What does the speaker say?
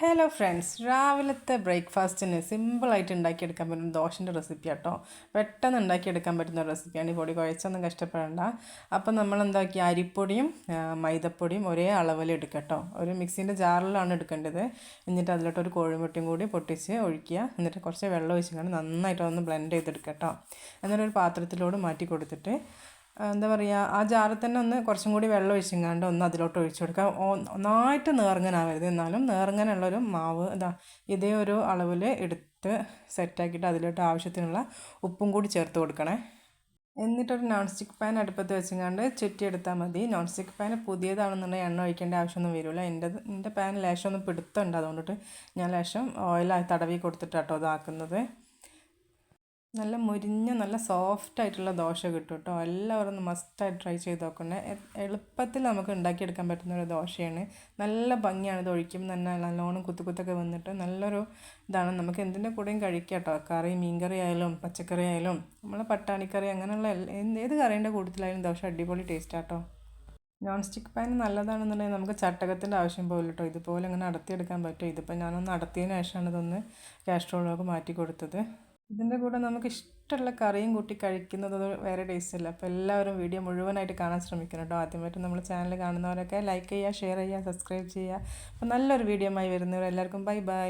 Hello friends രാവിലത്തെ ബ്രേക്ക്ഫാസ്റ്റിന് സിമ്പിളായിട്ട് ഉണ്ടാക്കിയെടുക്കാൻ പറ്റുന്ന ദോശന്റെ റെസിപ്പി കേട്ടോ പെട്ടെന്ന് ഉണ്ടാക്കിയെടുക്കാൻ പറ്റുന്ന റെസിപ്പിയാണ്. ഈ പൊടി കുഴച്ചൊന്നും കഷ്ടപ്പെടേണ്ട. അപ്പം നമ്മൾ എന്താക്കി അരിപ്പൊടിയും മൈദപ്പൊടിയും ഒരേ അളവിൽ എടുക്കുക കേട്ടോ ഒരു മിക്സിന്റെ ജാറിലാണ് എടുക്കേണ്ടത്. എന്നിട്ട് അതിലോട്ട് ഒരു കോഴിമുട്ടയും കൂടി പൊട്ടിച്ച് ഒഴിക്കുക. എന്നിട്ട് കുറച്ച് വെള്ളം ഒഴിച്ചിട്ട് നന്നായിട്ട് ഒന്ന് ബ്ലെൻഡ് കേട്ടോ എന്നിട്ട് ഒരു പാത്രത്തിലോട്ട് മാറ്റി കൊടുത്തിട്ട് എന്താ പറയുക ആ ജാറിൽ തന്നെ ഒന്ന് കുറച്ചും കൂടി വെള്ളം ഒഴിച്ചെങ്ങാണ്ട് ഒന്ന് അതിലോട്ട് ഒഴിച്ചു കൊടുക്കുക. ഒന്നായിട്ട് നേർങ്ങനാവരുത്. എന്നാലും നേർങ്ങനുള്ളൊരു മാവ് ഇതാ ഇതേ ഒരു അളവിൽ എടുത്ത് സെറ്റാക്കിയിട്ട് അതിലോട്ട് ആവശ്യത്തിനുള്ള ഉപ്പും കൂടി ചേർത്ത് കൊടുക്കണേ. എന്നിട്ടൊരു നോൺ സ്റ്റിക്ക് പാൻ അടുപ്പത്ത് വെച്ചങ്ങാണ്ട് ചുറ്റിയെടുത്താൽ മതി. നോൺ സ്റ്റിക്ക് പാൻ പുതിയതാണെന്നുണ്ടെങ്കിൽ എണ്ണ ഒഴിക്കേണ്ട ആവശ്യമൊന്നും വരില്ല. എന്റെ എന്റെ പാൻ ലേശം ഒന്ന് പിടുത്തുണ്ട് അതുകൊണ്ടിട്ട് ഞാൻ ലേശം ഓയിലായി തടവി കൊടുത്തിട്ടാട്ടോ ഇതാക്കുന്നത്. നല്ല മുരിഞ്ഞ നല്ല സോഫ്റ്റ് ആയിട്ടുള്ള ദോശ കിട്ടും കേട്ടോ എല്ലാവരും ഒന്ന് മസ്റ്റായിട്ട് ട്രൈ ചെയ്ത് നോക്കണേ. എളുപ്പത്തിൽ നമുക്ക് ഉണ്ടാക്കിയെടുക്കാൻ പറ്റുന്ന ഒരു ദോശയാണ്. നല്ല ഭംഗിയാണ് ഇത് ഒഴിക്കുമ്പോൾ തന്നെ നല്ലോണം കുത്തു കുത്തൊക്കെ വന്നിട്ട് നല്ലൊരു ഇതാണ്. നമുക്ക് എന്തിന്റെ കൂടെയും കഴിക്കാം കേട്ടോ കറി മീൻകറി ആയാലും പച്ചക്കറി ആയാലും. നമ്മളെ പട്ടാണിക്കറി അങ്ങനെയുള്ള ഏത് കറീന്റെ കൂട്ടത്തിലായാലും ദോശ അടിപൊളി ടേസ്റ്റ് ആട്ടോ നോൺ സ്റ്റിക്ക് പാൻ നല്ലതാണെന്നുണ്ടെങ്കിൽ നമുക്ക് ചട്ടകത്തിന്റെ ആവശ്യം പോലും കേട്ടോ ഇതുപോലെ അങ്ങനെ അടത്തിയെടുക്കാൻ പറ്റും ഇതിപ്പോൾ ഞാനൊന്ന് അടത്തിയതിന് ശേഷമാണ് ഇതൊന്ന് കാസ്ട്രോളിലേക്ക് മാറ്റി കൊടുത്തത്. ഇതിന്റെ കൂടെ നമുക്ക് ഇഷ്ടമുള്ള കറിയും കൂട്ടി കഴിക്കുന്നത് വേറെ ടേസ്റ്റ് അല്ല. അപ്പോൾ എല്ലാവരും വീഡിയോ മുഴുവനായിട്ട് കാണാൻ ശ്രമിക്കണം കേട്ടോ ആദ്യമായിട്ട് നമ്മൾ ചാനൽ കാണുന്നവരൊക്കെ ലൈക്ക് ചെയ്യുക ഷെയർ ചെയ്യുക സബ്സ്ക്രൈബ് ചെയ്യുക. അപ്പോൾ നല്ലൊരു വീഡിയോ ആയി വരുന്നവർ എല്ലാവർക്കും ബൈ ബൈ